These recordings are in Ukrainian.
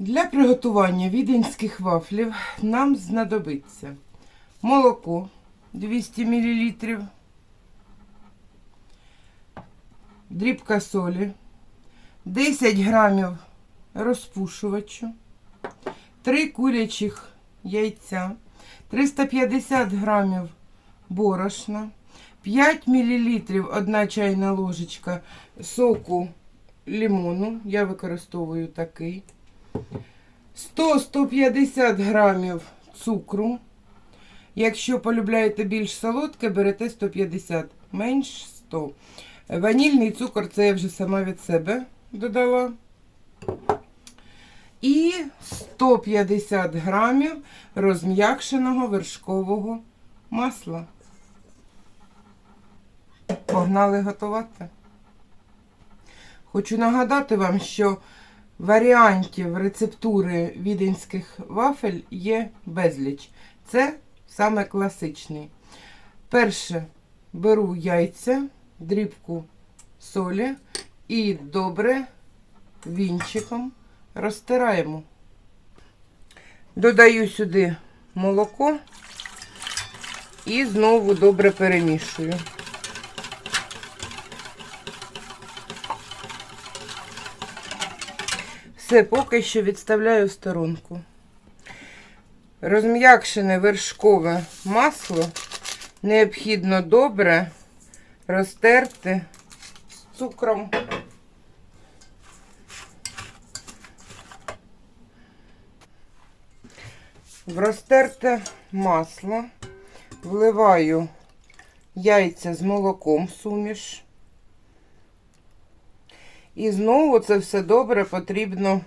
Для приготування віденських вафлів нам знадобиться молоко 200 мл, дрібка солі, 10 грамів розпушувачу, 3 курячих яйця, 350 грамів борошна, 5 мл 1 чайна ложечка соку лимону, я використовую такий. 100-150 грамів цукру. Якщо полюбляєте більш солодке, берете 150, менш 100. Ванільний цукор це я вже сама від себе додала. І 150 грамів розм'якшеного вершкового масла. Погнали готувати. Хочу нагадати вам, що варіантів рецептури віденських вафель є безліч. Це саме класичний. Перше беру яйця, дрібку солі і добре вінчиком розтираємо. Додаю сюди молоко і знову добре перемішую. Все поки що відставляю в сторонку. Розм'якшене вершкове масло необхідно добре розтерти з цукром. В розтерте масло вливаю яйця з молоком суміш. І знову це все добре потрібно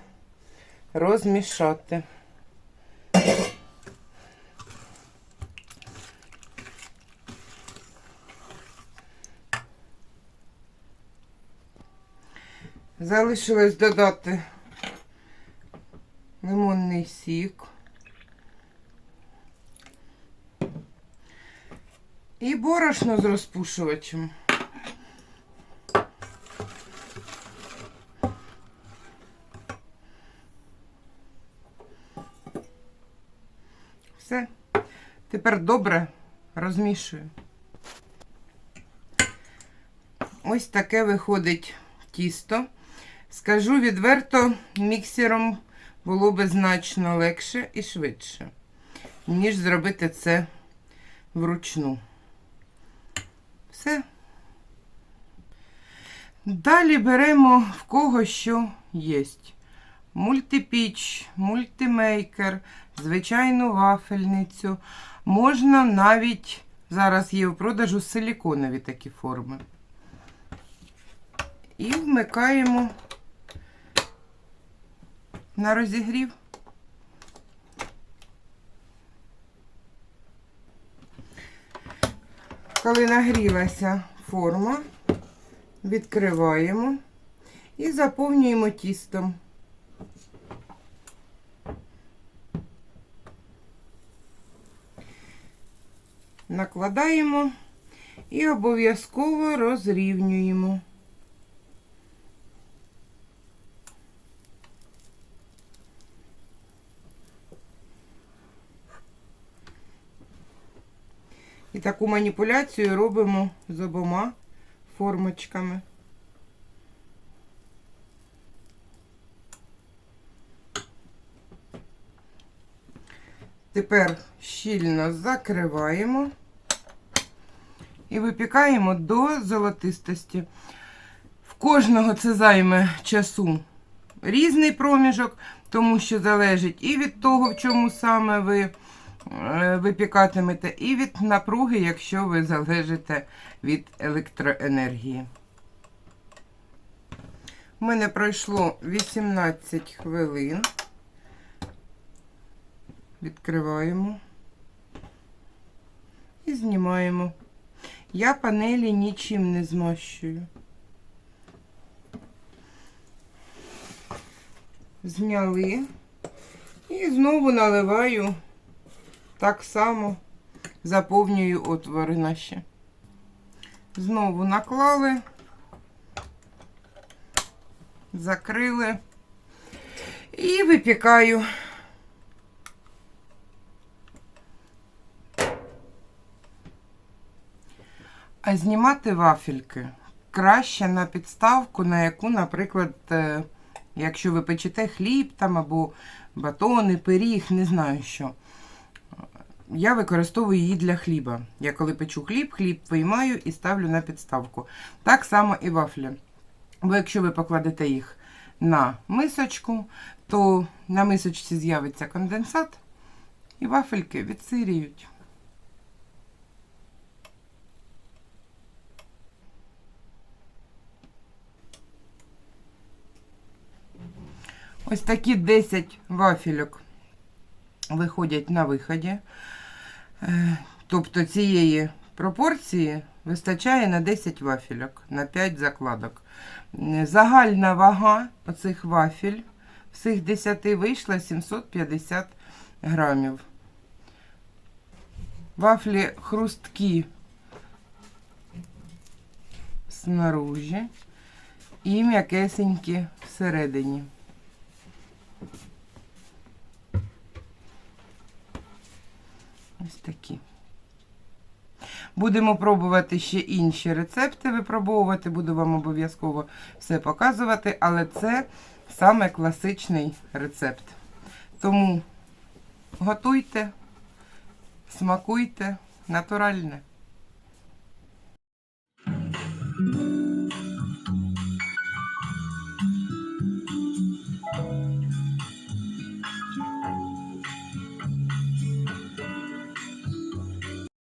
розмішати. Залишилось додати лимонний сік. І борошно з розпушувачем. Все. Тепер добре розмішую. Ось таке виходить тісто. Скажу відверто, міксером було би значно легше і швидше, ніж зробити це вручну. Все. Далі беремо в кого що є. Мультипіч, мультимейкер, звичайну вафельницю. Можна навіть, зараз є в продажу силіконові такі форми. І вмикаємо на розігрів. Коли нагрілася форма, відкриваємо і заповнюємо тістом. Накладаємо і обов'язково розрівнюємо. І таку маніпуляцію робимо з обома формочками. Тепер щільно закриваємо і випікаємо до золотистості. В кожного це займе часу різний проміжок, тому що залежить і від того, в чому саме ви е, випікатимете, і від напруги, якщо ви залежите від електроенергії. У мене пройшло 18 хвилин. Відкриваємо і знімаємо. Я панелі нічим не змащую. Зняли і знову наливаю так само, заповнюю отвори наші. Знову наклали, закрили. І випікаю. А знімати вафельки краще на підставку, на яку, наприклад, е, якщо ви печете хліб там або батони, пиріг, не знаю що. Я використовую її для хліба. Я коли печу хліб, хліб виймаю і ставлю на підставку. Так само і вафлі. Бо якщо ви покладете їх на мисочку, то на мисочці з'явиться конденсат і вафельки відсиріють. Ось такі 10 вафельок виходять на виході. Е, Тобто цієї пропорції вистачає на 10 вафельок, на 5 закладок. Загальна вага оцих вафель всіх 10 вийшла 750 грамів. Вафлі хрусткі снаружі і м'якесенькі всередині. Ось такі. Будемо пробувати ще інші рецепти випробовувати, буду вам обов'язково все показувати, але це саме класичний рецепт. Тому готуйте, смакуйте натуральне.